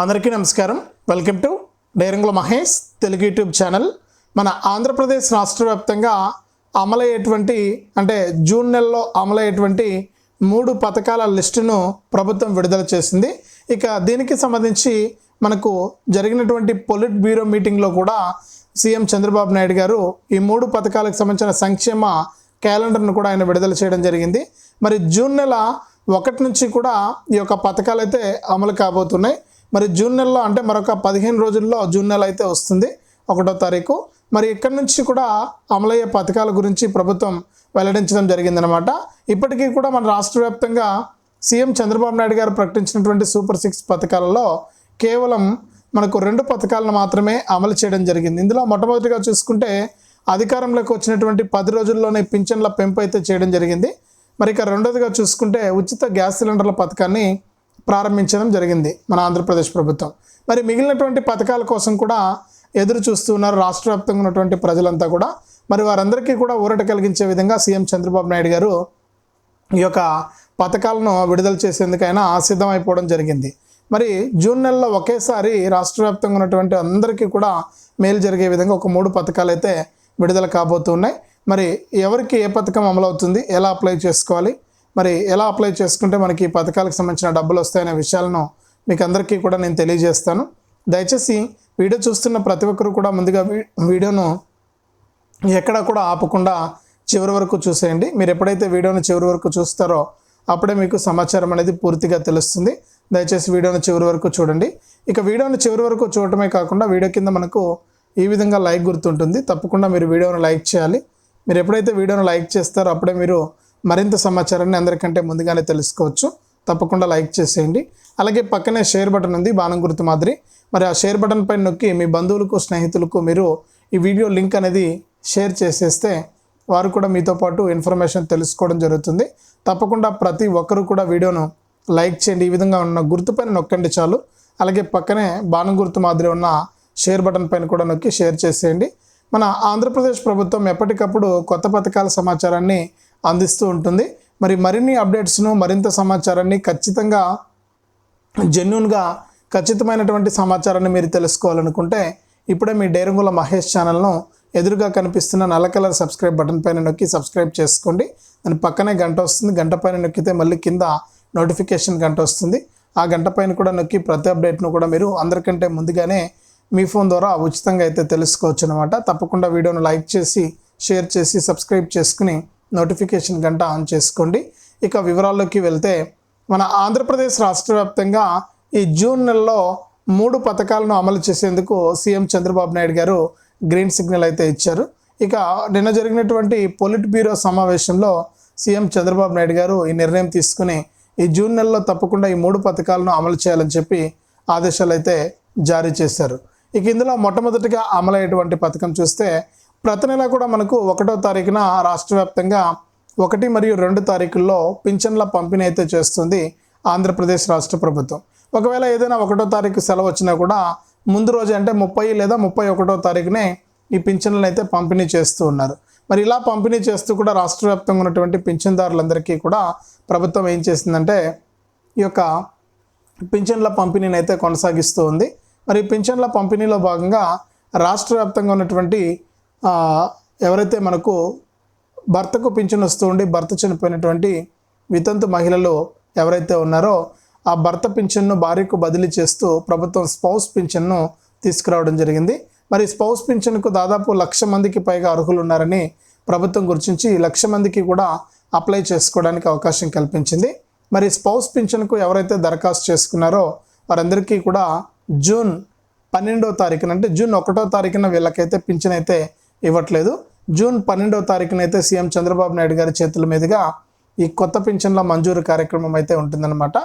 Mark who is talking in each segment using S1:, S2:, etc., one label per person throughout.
S1: అందరికీ నమస్కారం. Welcome to డైరంగుల Mahesh Telugu YouTube channel. మన ఆంధ్రప్రదేశ్ రాష్ట్ర వ్యాప్తంగా అమలయ్యేటువంటి అంటే జూన్ నెలలో అమలయ్యేటువంటి మూడు పథకాల లిస్టును ప్రభుత్వం విడుదల చేసింది. ఇక దీనికి సంబంధించి మనకు జరిగినటువంటి పొలిట్ బ్యూరో మీటింగ్లో కూడా సీఎం చంద్రబాబు నాయుడు గారు ఈ మూడు పథకాలకు సంబంధించిన సంక్షేమ క్యాలెండర్ను కూడా ఆయన విడుదల చేయడం జరిగింది. మరి జూన్ నెల ఒకటి నుంచి కూడా ఈ యొక్క పథకాలు అయితే అమలు కాబోతున్నాయి. మరి జూన్ నెలలో అంటే మరొక పదిహేను రోజుల్లో జూన్ నెల అయితే వస్తుంది ఒకటో తారీఖు. మరి ఇక్కడి నుంచి కూడా అమలయ్యే పథకాల గురించి ప్రభుత్వం వెల్లడించడం జరిగిందనమాట ఇప్పటికీ కూడా మన రాష్ట్ర వ్యాప్తంగా సీఎం చంద్రబాబు నాయుడు గారు ప్రకటించినటువంటి సూపర్ సిక్స్ పథకాలలో కేవలం మనకు రెండు పథకాలను మాత్రమే అమలు చేయడం జరిగింది. ఇందులో మొట్టమొదటిగా చూసుకుంటే అధికారంలోకి వచ్చినటువంటి పది రోజుల్లోనే పింఛన్ల పెంపు అయితే చేయడం జరిగింది. మరి ఇక రెండోదిగా చూసుకుంటే ఉచిత గ్యాస్ సిలిండర్ల పథకాన్ని ప్రారంభించడం జరిగింది మన ఆంధ్రప్రదేశ్ ప్రభుత్వం. మరి మిగిలినటువంటి పథకాల కోసం కూడా ఎదురు చూస్తున్నారు రాష్ట్ర వ్యాప్తంగా ఉన్నటువంటి ప్రజలంతా కూడా. మరి వారందరికీ కూడా ఊరట కలిగించే విధంగా సీఎం చంద్రబాబు నాయుడు గారు ఈ యొక్క పథకాలను విడుదల చేసేందుకైనా సిద్ధమైపోవడం జరిగింది. మరి జూన్ నెలలో ఒకేసారి రాష్ట్ర వ్యాప్తంగా ఉన్నటువంటి అందరికీ కూడా మేలు జరిగే విధంగా ఒక మూడు పథకాలు అయితే విడుదల కాబోతున్నాయి. మరి ఎవరికి ఏ పథకం అమలవుతుంది ఎలా అప్లై చేసుకోవాలి మరి ఎలా అప్లై చేసుకుంటే మనకి ఈ పథకాలకు సంబంధించిన డబ్బులు వస్తాయనే విషయాలను మీకు అందరికీ కూడా నేను తెలియజేస్తాను. దయచేసి వీడియో చూస్తున్న ప్రతి ఒక్కరు కూడా ముందుగా వీ- వీడియోను ఎక్కడ కూడా ఆపకుండా చివరి వరకు చూసేయండి. మీరు ఎప్పుడైతే వీడియోను చివరి వరకు చూస్తారో అప్పుడే మీకు సమాచారం అనేది పూర్తిగా తెలుస్తుంది. దయచేసి వీడియోను చివరి వరకు చూడండి. ఇక వీడియోను చివరి వరకు చూడటమే కాకుండా వీడియో కింద మనకు ఈ విధంగా లైక్ గుర్తుంటుంది. తప్పకుండా మీరు వీడియోను లైక్ చేయాలి. మీరు ఎప్పుడైతే వీడియోను లైక్ చేస్తారో అప్పుడే మీరు మరింత సమాచారాన్ని అందరికంటే ముందుగానే తెలుసుకోవచ్చు. తప్పకుండా లైక్ చేసేయండి. అలాగే పక్కనే షేర్ బటన్ ఉంది బాణం గుర్తు మాదిరి. మరి ఆ షేర్ బటన్ పైన నొక్కి మీ బంధువులకు స్నేహితులకు మీరు ఈ వీడియో లింక్ అనేది షేర్ చేసేస్తే వారు కూడా మీతో పాటు ఇన్ఫర్మేషన్ తెలుసుకోవడం జరుగుతుంది. తప్పకుండా ప్రతి ఒక్కరు కూడా వీడియోను లైక్ చేయండి. ఈ విధంగా ఉన్న గుర్తు పైన నొక్కండి చాలు. అలాగే పక్కనే బాణం గుర్తు మాదిరి ఉన్న షేర్ బటన్ పైన కూడా నొక్కి షేర్ చేసేయండి. మన ఆంధ్రప్రదేశ్ ప్రభుత్వం ఎప్పటికప్పుడు కొత్త పథకాల సమాచారాన్ని అందిస్తూ ఉంటుంది. మరి మరిన్ని అప్డేట్స్ను మరింత సమాచారాన్ని ఖచ్చితంగా జెన్యున్గా ఖచ్చితమైనటువంటి సమాచారాన్ని మీరు తెలుసుకోవాలనుకుంటే ఇప్పుడే మీ డైరంగుల మహేష్ ఛానల్ను ఎదురుగా కనిపిస్తున్న నల్ల కలర్ సబ్స్క్రైబ్ బటన్ పైన నొక్కి సబ్స్క్రైబ్ చేసుకోండి. దాని పక్కనే గంట వస్తుంది. గంట పైన నొక్కితే మళ్ళీ కింద నోటిఫికేషన్ గంట వస్తుంది. ఆ గంట పైన కూడా నొక్కి ప్రతి అప్డేట్ను కూడా మీరు అందరికంటే ముందుగానే మీ ఫోన్ ద్వారా ఉచితంగా అయితే తెలుసుకోవచ్చు అనమాట తప్పకుండా వీడియోను లైక్ చేసి షేర్ చేసి సబ్స్క్రైబ్ చేసుకుని నోటిఫికేషన్ గంట ఆన్ చేసుకోండి. ఇక వివరాల్లోకి వెళ్తే మన ఆంధ్రప్రదేశ్ రాష్ట్ర వ్యాప్తంగా ఈ జూన్ నెలలో మూడు పథకాలను అమలు చేసేందుకు సీఎం చంద్రబాబు నాయుడు గారు గ్రీన్ సిగ్నల్ అయితే ఇచ్చారు. ఇక నిన్న జరిగినటువంటి పొలిట్ బ్యూరో సమావేశంలో సీఎం చంద్రబాబు నాయుడు గారు ఈ నిర్ణయం తీసుకుని ఈ జూన్ నెలలో తప్పకుండా ఈ మూడు పథకాలను అమలు చేయాలని చెప్పి ఆదేశాలు అయితే జారీ చేశారు. ఇక ఇందులో మొట్టమొదటిగా అమలయ్యేటువంటి పథకం చూస్తే ప్రతి నెల కూడా మనకు ఒకటో తారీఖున రాష్ట్ర వ్యాప్తంగా ఒకటి మరియు రెండు తారీఖుల్లో పింఛన్ల పంపిణీ అయితే చేస్తుంది ఆంధ్రప్రదేశ్ రాష్ట్ర ప్రభుత్వం. ఒకవేళ ఏదైనా ఒకటో తారీఖు సెలవు వచ్చినా కూడా ముందు రోజు అంటే ముప్పై లేదా ముప్పై ఒకటో తారీఖునే ఈ పింఛన్లను అయితే పంపిణీ చేస్తూ ఉన్నారు. మరి ఇలా పంపిణీ చేస్తూ కూడా రాష్ట్ర వ్యాప్తంగా ఉన్నటువంటి పింఛన్దారులందరికీ కూడా ప్రభుత్వం ఏం చేసిందంటే ఈ యొక్క పింఛన్ల పంపిణీని అయితే కొనసాగిస్తూ ఉంది. మరి పింఛన్ల పంపిణీలో భాగంగా రాష్ట్ర వ్యాప్తంగా ఉన్నటువంటి ఎవరైతే మనకు భర్తకు పింఛను వస్తూ ఉండి భర్త చనిపోయినటువంటి వితంతు మహిళలు ఎవరైతే ఉన్నారో ఆ భర్త పింఛన్ను భార్యకు బదిలీ చేస్తూ ప్రభుత్వం స్పౌస్ పింఛన్ను తీసుకురావడం జరిగింది. మరి స్పౌస్ పింఛన్కు దాదాపు లక్ష మందికి పైగా అర్హులు ఉన్నారని ప్రభుత్వం గుర్తించి లక్ష మందికి కూడా అప్లై చేసుకోవడానికి అవకాశం కల్పించింది. మరి స్పౌస్ పింఛన్కు ఎవరైతే దరఖాస్తు చేసుకున్నారో వారందరికీ కూడా జూన్ పన్నెండో తారీఖున అంటే జూన్ ఒకటో తారీఖున వీళ్ళకైతే పింఛన్ అయితే ఇవ్వట్లేదు. జూన్ పన్నెండవ తారీఖున అయితే సీఎం చంద్రబాబు నాయుడు గారి చేతుల మీదుగా ఈ కొత్త పింఛన్ల మంజూరు కార్యక్రమం అయితే ఉంటుందన్నమాట.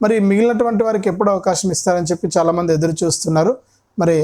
S1: మరి మిగిలినటువంటి వారికి ఎప్పుడు అవకాశం ఇస్తారని చెప్పి చాలామంది ఎదురు చూస్తున్నారు. మరి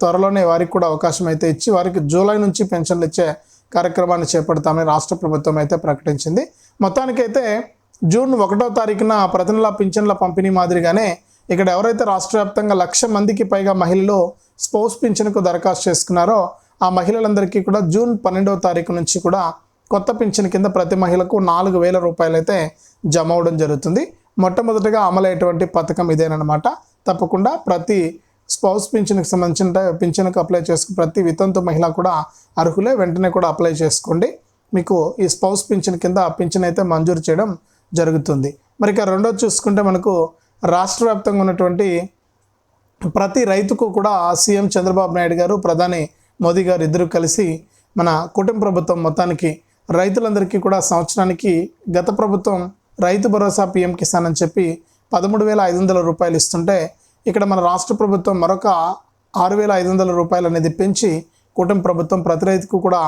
S1: త్వరలోనే వారికి కూడా అవకాశం అయితే ఇచ్చి వారికి జూలై నుంచి పెన్షన్లు ఇచ్చే కార్యక్రమాన్ని చేపడతామని రాష్ట్ర ప్రభుత్వం అయితే ప్రకటించింది. మొత్తానికైతే జూన్ ఒకటో తారీఖున ప్రతి నెల పింఛన్ల పంపిణీ మాదిరిగానే ఇక్కడ ఎవరైతే రాష్ట్ర వ్యాప్తంగా లక్ష మందికి పైగా మహిళలు స్పౌస్ పింఛన్కు దరఖాస్తు చేసుకున్నారో ఆ మహిళలందరికీ కూడా జూన్ పన్నెండవ తారీఖు నుంచి కూడా కొత్త పింఛన్ కింద ప్రతి మహిళకు నాలుగు వేల రూపాయలు అయితే జమ అవడం జరుగుతుంది. మొట్టమొదటిగా అమలయ్యేటువంటి పథకం ఇదేనమాట తప్పకుండా ప్రతి స్పౌస్ పింఛన్కి సంబంధించిన పింఛన్కు అప్లై చేసుకుని ప్రతి వితంతు మహిళ కూడా అర్హులే. వెంటనే కూడా అప్లై చేసుకోండి. మీకు ఈ స్పౌస్ పింఛన్ కింద పింఛన్ అయితే మంజూరు చేయడం జరుగుతుంది. మరి ఇక రెండోది చూసుకుంటే మనకు రాష్ట్ర వ్యాప్తంగా ఉన్నటువంటి ప్రతి రైతుకు కూడా సీఎం చంద్రబాబు నాయుడు గారు ప్రధాని మోదీ గారు ఇద్దరు కలిసి మన కుటుంబ ప్రభుత్వం మొత్తానికి రైతులందరికీ కూడా సంవత్సరానికి గత ప్రభుత్వం రైతు భరోసా పీఎం కిసాన్ అని చెప్పి పదమూడు వేల ఐదు వందల రూపాయలు ఇస్తుంటే ఇక్కడ మన రాష్ట్ర ప్రభుత్వం మరొక ఆరు వేల ఐదు వందల రూపాయలు అనేది పెంచి కుటుంబ ప్రభుత్వం ప్రతి రైతుకు కూడా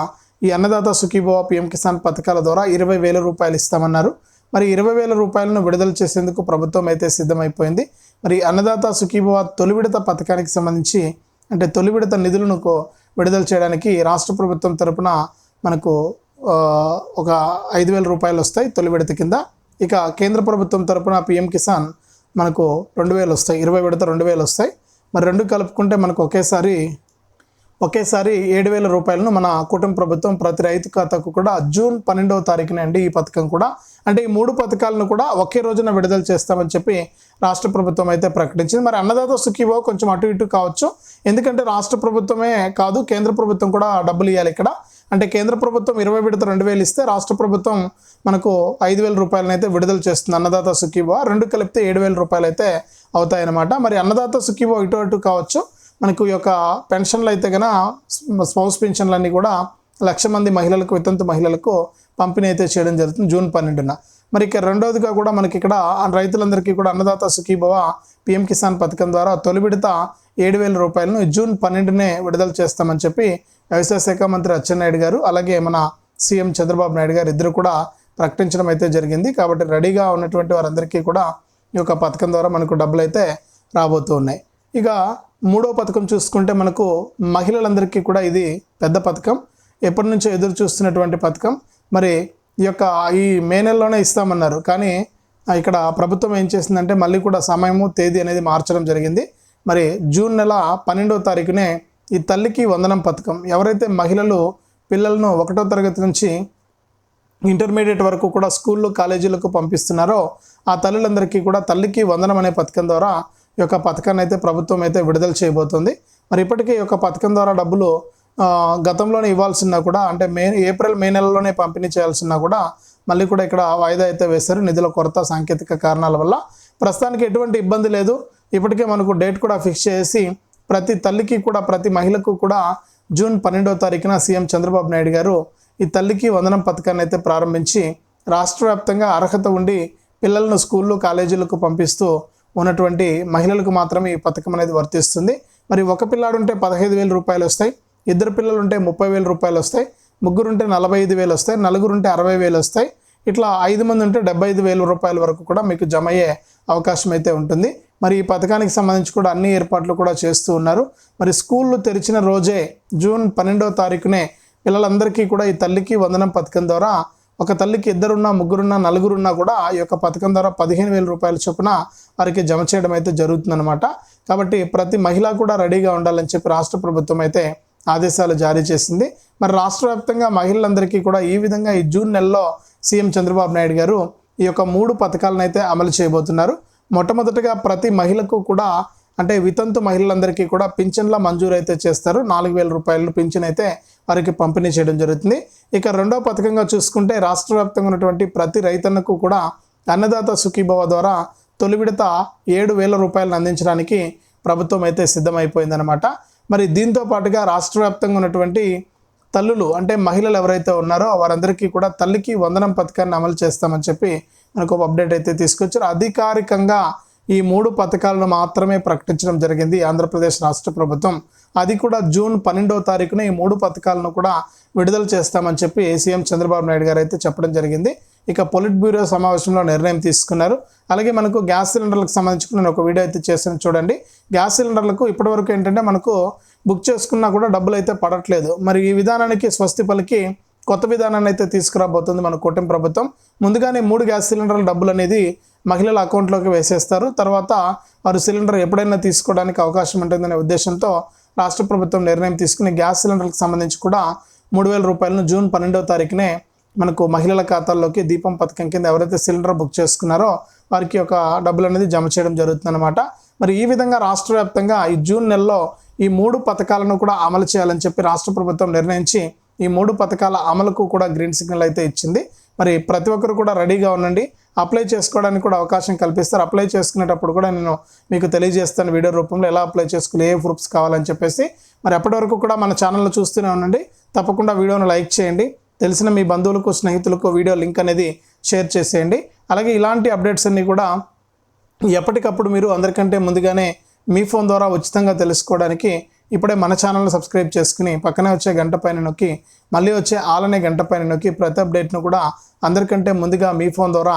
S1: ఈ అన్నదాత సుఖీభవ పీఎం కిసాన్ పథకాల ద్వారా ఇరవై వేల రూపాయలు ఇస్తామన్నారు. మరి ఇరవై వేల రూపాయలను విడుదల చేసేందుకు ప్రభుత్వం అయితే సిద్ధమైపోయింది. మరి అన్నదాత సుఖీభవ తొలి విడత పథకానికి సంబంధించి అంటే తొలి విడత నిధులను కో- విడుదల చేయడానికి రాష్ట్ర ప్రభుత్వం తరపున మనకు ఒక ఐదు వేల రూపాయలు వస్తాయి తొలి విడత కింద. ఇక కేంద్ర ప్రభుత్వం తరపున పిఎం కిసాన్ మనకు రెండు వేలు వస్తాయి. ఇరవై విడత రెండు వేలు వస్తాయి. మరి రెండు కలుపుకుంటే మనకు ఒకేసారి ఒకేసారి ఏడు వేల రూపాయలను మన కుటుంబ ప్రభుత్వం ప్రతి రైతు ఖాతాకు కూడా జూన్ పన్నెండవ తారీఖున అండి ఈ పథకం కూడా. అంటే ఈ మూడు పథకాలను కూడా ఒకే రోజున విడుదల చేస్తామని చెప్పి రాష్ట్ర ప్రభుత్వం అయితే ప్రకటించింది. మరి అన్నదాత సుఖీవో కొంచెం అటు ఇటు కావచ్చు. ఎందుకంటే రాష్ట్ర ప్రభుత్వమే కాదు కేంద్ర ప్రభుత్వం కూడా డబ్బులు ఇవ్వాలి ఇక్కడ. అంటే కేంద్ర ప్రభుత్వం ఇరవై విడత రెండు వేలు ఇస్తే రాష్ట్ర ప్రభుత్వం మనకు ఐదు వేల రూపాయలనైతే విడుదల చేస్తుంది అన్నదాత సుఖీవో రెండు కలిపితే ఏడు వేల రూపాయలు అయితే అవుతాయన్నమాట. మరి అన్నదాత సుఖీవో ఇటు అటు కావచ్చు. మనకు ఈ యొక్క పెన్షన్లు అయితే కనుక స్పౌస్ పెన్షన్లన్నీ కూడా లక్ష మంది మహిళలకు వితంతు మహిళలకు పంపిణీ అయితే చేయడం జరుగుతుంది జూన్ పన్నెండున. మరి ఇక రెండవదిగా కూడా మనకి ఇక్కడ రైతులందరికీ కూడా అన్నదాత సుఖీభవ పిఎం కిసాన్ పథకం ద్వారా తొలి విడత ఏడు వేల రూపాయలను జూన్ పన్నెండునే విడుదల చేస్తామని చెప్పి వ్యవసాయ శాఖ మంత్రి అచ్చెన్నాయుడు గారు అలాగే మన సీఎం చంద్రబాబు నాయుడు గారు ఇద్దరు కూడా ప్రకటించడం అయితే జరిగింది. కాబట్టి రెడీగా ఉన్నటువంటి వారందరికీ కూడా ఈ యొక్క పథకం ద్వారా మనకు డబ్బులు అయితే రాబోతూ ఉన్నాయి. ఇక మూడో పథకం చూసుకుంటే మనకు మహిళలందరికీ కూడా ఇది పెద్ద పథకం. ఎప్పటి నుంచో ఎదురు చూస్తున్నటువంటి పథకం. మరి ఈ యొక్క ఈ మే నెలలోనే ఇస్తామన్నారు. కానీ ఇక్కడ ప్రభుత్వం ఏం చేసిందంటే మళ్ళీ కూడా సమయము తేదీ అనేది మార్చడం జరిగింది. మరి జూన్ నెల పన్నెండవ తారీఖునే ఈ తల్లికి వందనం పథకం. ఎవరైతే మహిళలు పిల్లలను ఒకటో తరగతి నుంచి ఇంటర్మీడియట్ వరకు కూడా స్కూళ్ళు కాలేజీలకు పంపిస్తున్నారో ఆ తల్లులందరికీ కూడా తల్లికి వందనం అనే పథకం ద్వారా యొక్క పథకాన్ని అయితే ప్రభుత్వం అయితే విడుదల చేయబోతుంది. మరి ఇప్పటికే ఈ యొక్క పథకం ద్వారా డబ్బులు గతంలోనే ఇవ్వాల్సినా కూడా అంటే మే ఏప్రిల్ మే నెలలోనే పంపిణీ చేయాల్సినా కూడా మళ్ళీ కూడా ఇక్కడ వాయిదా అయితే వేశారు. నిధుల కొరత సాంకేతిక కారణాల వల్ల ప్రస్తుతానికి ఎటువంటి ఇబ్బంది లేదు. ఇప్పటికే మనకు డేట్ కూడా ఫిక్స్ చేసి ప్రతి తల్లికి కూడా ప్రతి మహిళకు కూడా జూన్ పన్నెండవ తారీఖున సీఎం చంద్రబాబు నాయుడు గారు ఈ తల్లికి వందనం పథకాన్ని అయితే ప్రారంభించి రాష్ట్ర వ్యాప్తంగా అర్హత ఉండి పిల్లలను స్కూళ్ళు కాలేజీలకు పంపిస్తూ ఉన్నటువంటి మహిళలకు మాత్రమే ఈ పథకం అనేది వర్తిస్తుంది. మరి ఒక పిల్లాడు ఉంటే పదహైదు వేల రూపాయలు వస్తాయి. ఇద్దరు పిల్లలు ఉంటే ముప్పై వేల రూపాయలు వస్తాయి. ముగ్గురు ఉంటే నలభై ఐదు వేలు వస్తాయి. నలుగురు ఉంటే అరవై వేలు వస్తాయి. ఇట్లా ఐదు మంది ఉంటే డెబ్బై ఐదు వేల రూపాయల వరకు కూడా మీకు జమ అయ్యే అవకాశం అయితే ఉంటుంది. మరి ఈ పథకానికి సంబంధించి కూడా అన్ని ఏర్పాట్లు కూడా చేస్తూ ఉన్నారు. మరి స్కూళ్ళు తెరిచిన రోజే జూన్ పన్నెండవ తారీఖునే పిల్లలందరికీ కూడా ఈ తల్లికి వందనం పథకం ద్వారా ఒక తల్లికి ఇద్దరున్నా ముగ్గురున్నా నలుగురున్నా కూడా ఈ యొక్క పథకం ద్వారా పదిహేను వేల రూపాయల చొప్పున వారికి జమ చేయడం అయితే జరుగుతుందన్నమాట. కాబట్టి ప్రతి మహిళ కూడా రెడీగా ఉండాలని చెప్పి రాష్ట్ర ప్రభుత్వం అయితే ఆదేశాలు జారీ చేసింది. మరి రాష్ట్ర వ్యాప్తంగా మహిళలందరికీ కూడా ఈ విధంగా ఈ జూన్ నెలలో సీఎం చంద్రబాబు నాయుడు గారు ఈ యొక్క మూడు పథకాలను అయితే అమలు చేయబోతున్నారు. మొట్టమొదటిగా ప్రతి మహిళకు కూడా అంటే వితంతు మహిళలందరికీ కూడా పింఛన్ల మంజూరు అయితే చేస్తారు. నాలుగు వేల రూపాయలు పింఛన్ అయితే వారికి పంపిణీ చేయడం జరుగుతుంది. ఇక రెండో పథకంగా చూసుకుంటే రాష్ట్ర వ్యాప్తంగా ఉన్నటువంటి ప్రతి రైతన్నకు కూడా అన్నదాత సుఖీభవ ద్వారా తొలి విడత ఏడు వేల రూపాయలను అందించడానికి ప్రభుత్వం అయితే సిద్ధమైపోయిందనమాట మరి దీంతో పాటుగా రాష్ట్ర వ్యాప్తంగా ఉన్నటువంటి తల్లులు అంటే మహిళలు ఎవరైతే ఉన్నారో వారందరికీ కూడా తల్లికి వందనం పథకాన్ని అమలు చేస్తామని చెప్పి మనకు ఒక అప్డేట్ అయితే తీసుకొచ్చారు. అధికారికంగా ఈ మూడు పథకాలను మాత్రమే ప్రకటించడం జరిగింది ఆంధ్రప్రదేశ్ రాష్ట్ర ప్రభుత్వం. అది కూడా జూన్ పన్నెండవ తారీఖున ఈ మూడు పథకాలను కూడా విడుదల చేస్తామని చెప్పి సీఎం చంద్రబాబు నాయుడు గారు అయితే చెప్పడం జరిగింది. ఇక పొలిట్ బ్యూరో సమావేశంలో నిర్ణయం తీసుకున్నారు. అలాగే మనకు గ్యాస్ సిలిండర్లకు సంబంధించి నేను ఒక వీడియో అయితే చేశాను చూడండి. గ్యాస్ సిలిండర్లకు ఇప్పటివరకు ఏంటంటే మనకు బుక్ చేసుకున్నా కూడా డబ్బులు అయితే పడట్లేదు. మరి ఈ విధానానికి స్వస్తి పలికి కొత్త విధానాన్ని అయితే తీసుకురాబోతుంది మన కూటమి ప్రభుత్వం. ముందుగానే మూడు గ్యాస్ సిలిండర్ల డబ్బులు అనేది మహిళల అకౌంట్లోకి వేసేస్తారు. తర్వాత వారు సిలిండర్ ఎప్పుడైనా తీసుకోవడానికి అవకాశం ఉంటుందనే ఉద్దేశంతో రాష్ట్ర ప్రభుత్వం నిర్ణయం తీసుకుని గ్యాస్ సిలిండర్లకు సంబంధించి కూడా మూడు వేల రూపాయలను జూన్ పన్నెండవ తారీఖునే మనకు మహిళల ఖాతాల్లోకి దీపం పథకం కింద ఎవరైతే సిలిండర్ బుక్ చేసుకున్నారో వారికి ఒక డబ్బులు అనేది జమ చేయడం జరుగుతుందన్నమాట. మరి ఈ విధంగా రాష్ట్ర వ్యాప్తంగా ఈ జూన్ నెలలో ఈ మూడు పథకాలను కూడా అమలు చేయాలని చెప్పి రాష్ట్ర ప్రభుత్వం నిర్ణయించి ఈ మూడు పథకాల అమలుకు కూడా గ్రీన్ సిగ్నల్ అయితే ఇచ్చింది. మరి ప్రతి ఒక్కరు కూడా రెడీగా ఉండండి. అప్లై చేసుకోవడానికి కూడా అవకాశం కల్పిస్తారు. అప్లై చేసుకునేటప్పుడు కూడా నేను మీకు తెలియజేస్తాను వీడియో రూపంలో ఎలా అప్లై చేసుకోవాలి ఏ ప్రూఫ్స్ కావాలని చెప్పేసి. మరి అప్పటి వరకు కూడా మన ఛానల్లో చూస్తూనే ఉండండి. తప్పకుండా వీడియోను లైక్ చేయండి. తెలిసిన మీ బంధువులకు స్నేహితులకు వీడియో లింక్ అనేది షేర్ చేసేయండి. అలాగే ఇలాంటి అప్డేట్స్ అన్నీ కూడా ఎప్పటికప్పుడు మీరు అందరికంటే ముందుగానే మీ ఫోన్ ద్వారా ఉచితంగా తెలుసుకోవడానికి ఇప్పుడే మన ఛానల్ని సబ్స్క్రైబ్ చేసుకుని పక్కనే వచ్చే గంట పైన నొక్కి మళ్ళీ వచ్చే ఆలనే గంట పైన నొక్కి ప్రతి అప్డేట్ను కూడా అందరికంటే ముందుగా మీ ఫోన్ ద్వారా